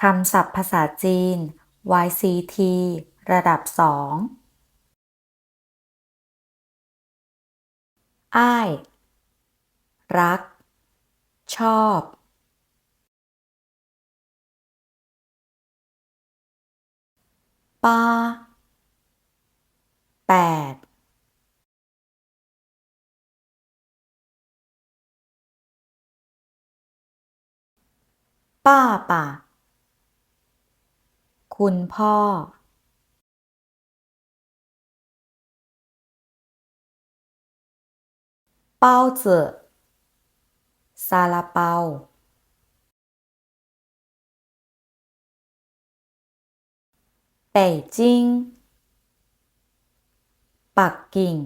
คำศัพท์ภาษาจีน YCT ระดับสองอ้าย รัก ชอบ ป้า แปด ป้าป่า คุณพ่อเป้าเจอซาลาเปาเป่ยจิงปักกิ่ง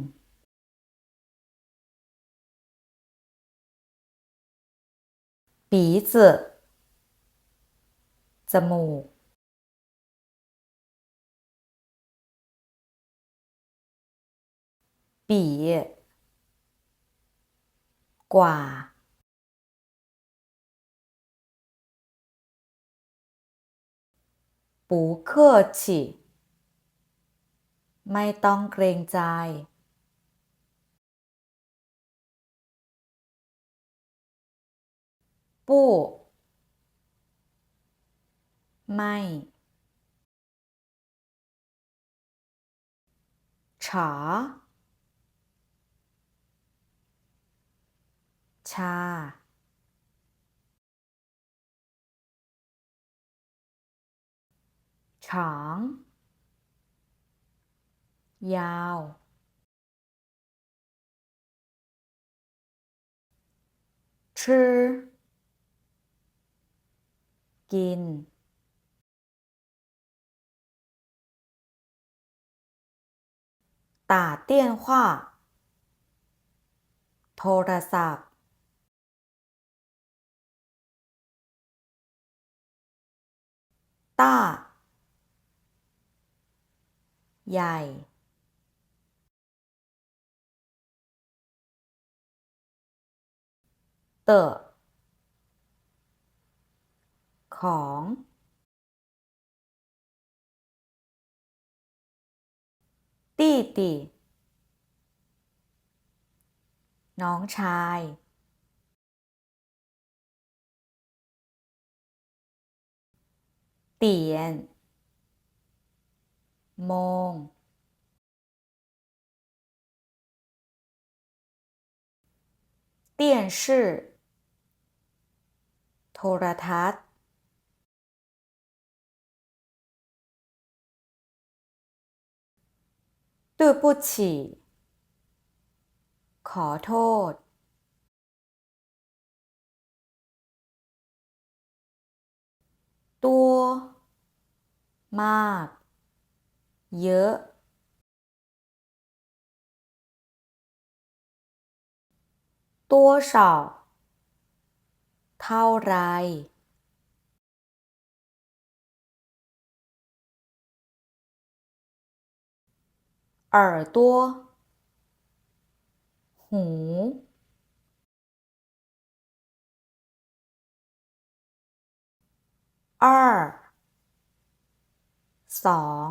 ปีเจอจมูก ปีกว่า ปูเคอฉีไม่ต้องเกรงใจ ปูไม่ฉา ชาฉองยาว ชื่อ กิน ตาเตียนว่าโทรศัพท์ ต้า ใหญ่ เตอของ ตี้ตีน้องชาย เตียน โมง เตี้ยนชื่อ โทรทัศน์ 对不起 ขอโทษ ตัว มาก เยอะ 多少เท่าไร 耳朵 หู อ้อสอง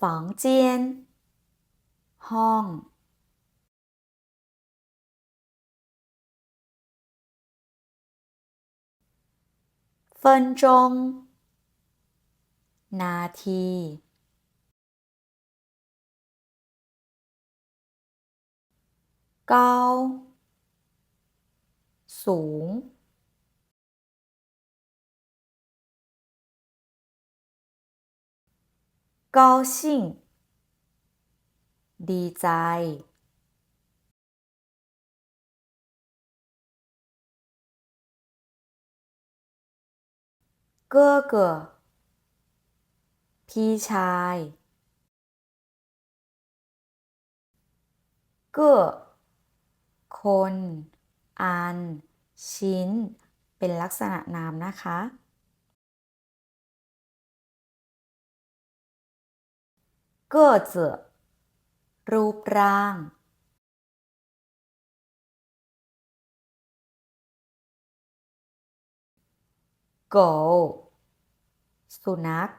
ฝังเจียนห้อง เฟินจง นาที เก้า สูง高兴ดีใจ เก้อเก้อพี่ชาย เก้อคน อัน ชิ้น เป็นลักษณะนามนะคะก็ดเจรูปร่าง โกสุนัข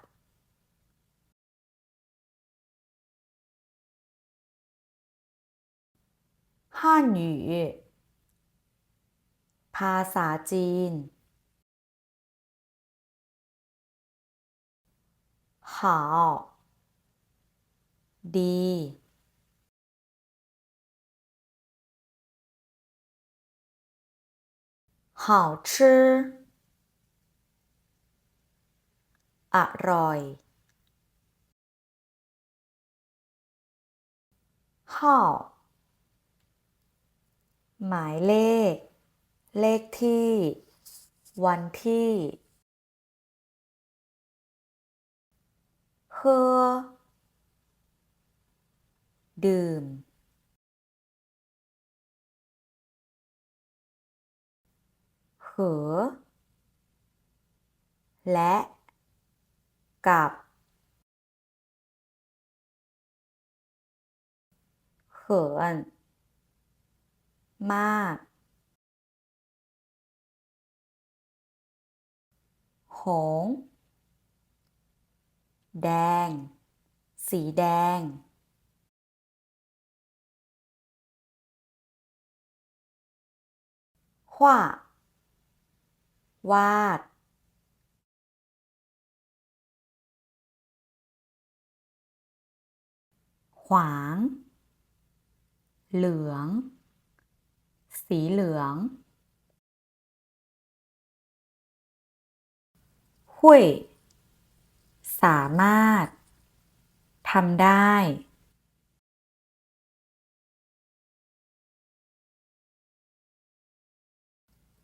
汉语 ภาษาจีน หาดี หาชื่ออร่อยหาหมายเลข เลขที่ วันที่เฮอดื่มเหอและ กับเหิน มาก หง แดง สีแดงหวาวาด ขวาง เหลือง สีเหลือง หุยสามารถทำได้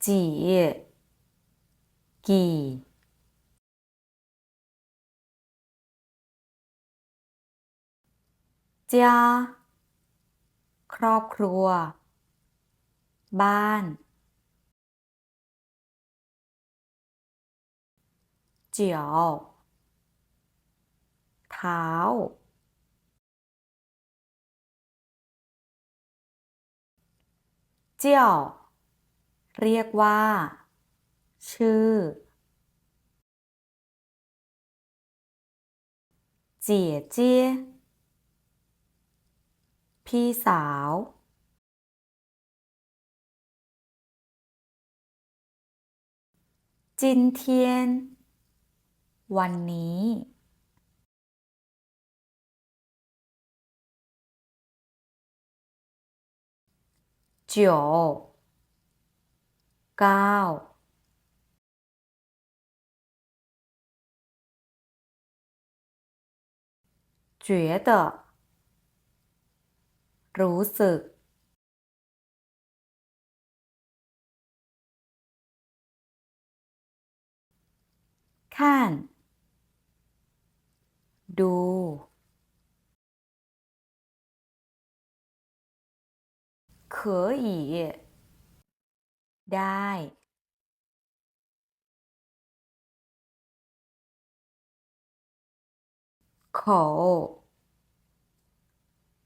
จีกี่จ้าครอบครัว บ้าน เจียวเท้าเจียวเรียกว่า ชื่อ เจี๋ยเจี้ยพี่สาว จินเทียน วันนี้เจียวเก้า觉得รู้สึกข้าน ดู可以ได้โข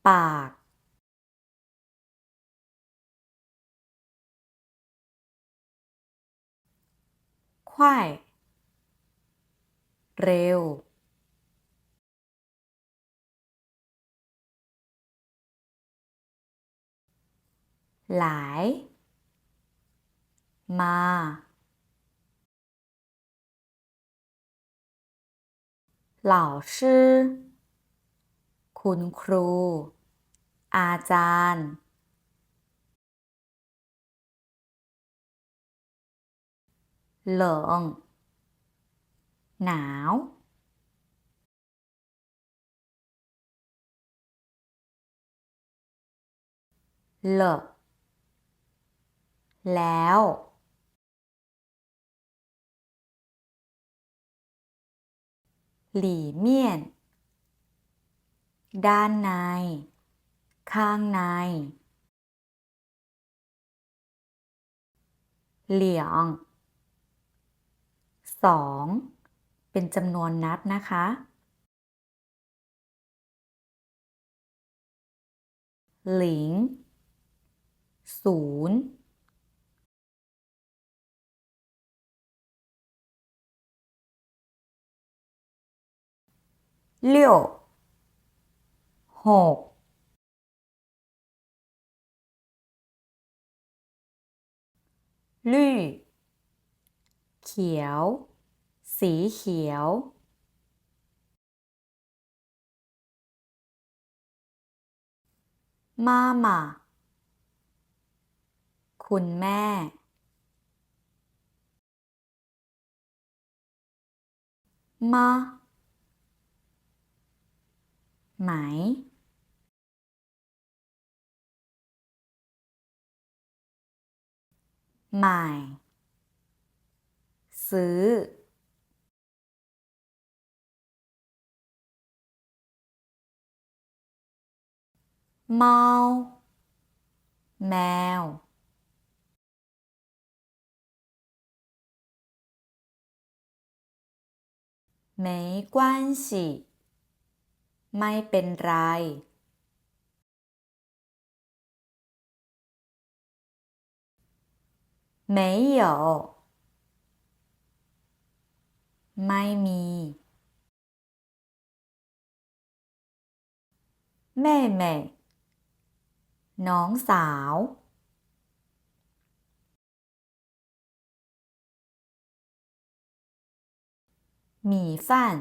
ปากควายเร็ว หลาย มา เหล่าชื่อ คุณครู อาจารย์ เหลิงหนาวเลอะ แล้ว หลี่เมี่ยน ด้านใน ข้างใน เหลียงสองเป็นจำนวนนับนะคะ หลิงศูนย์ 六หก绿เขียว สีเขียวมาม่าคุณแม่ มา ไหม ใหม่ ซื้อ เมา แมว 没关系 ไม่เป็นไรไม่有ไม่มี แม่แม่น้องสาว หมี่ฟั่น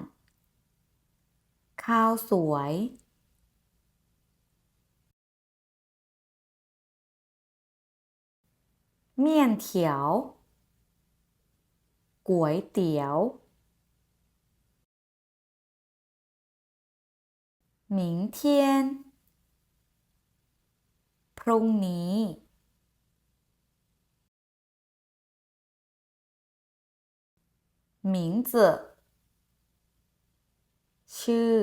ข้าวสวย เมี่ยนเถียวก๋วยเตี๋ยว หมิงเทียน พรุ่งนี้ หมิงเจ๋ ชื่อ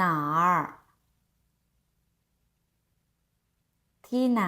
哪儿ที่ไหน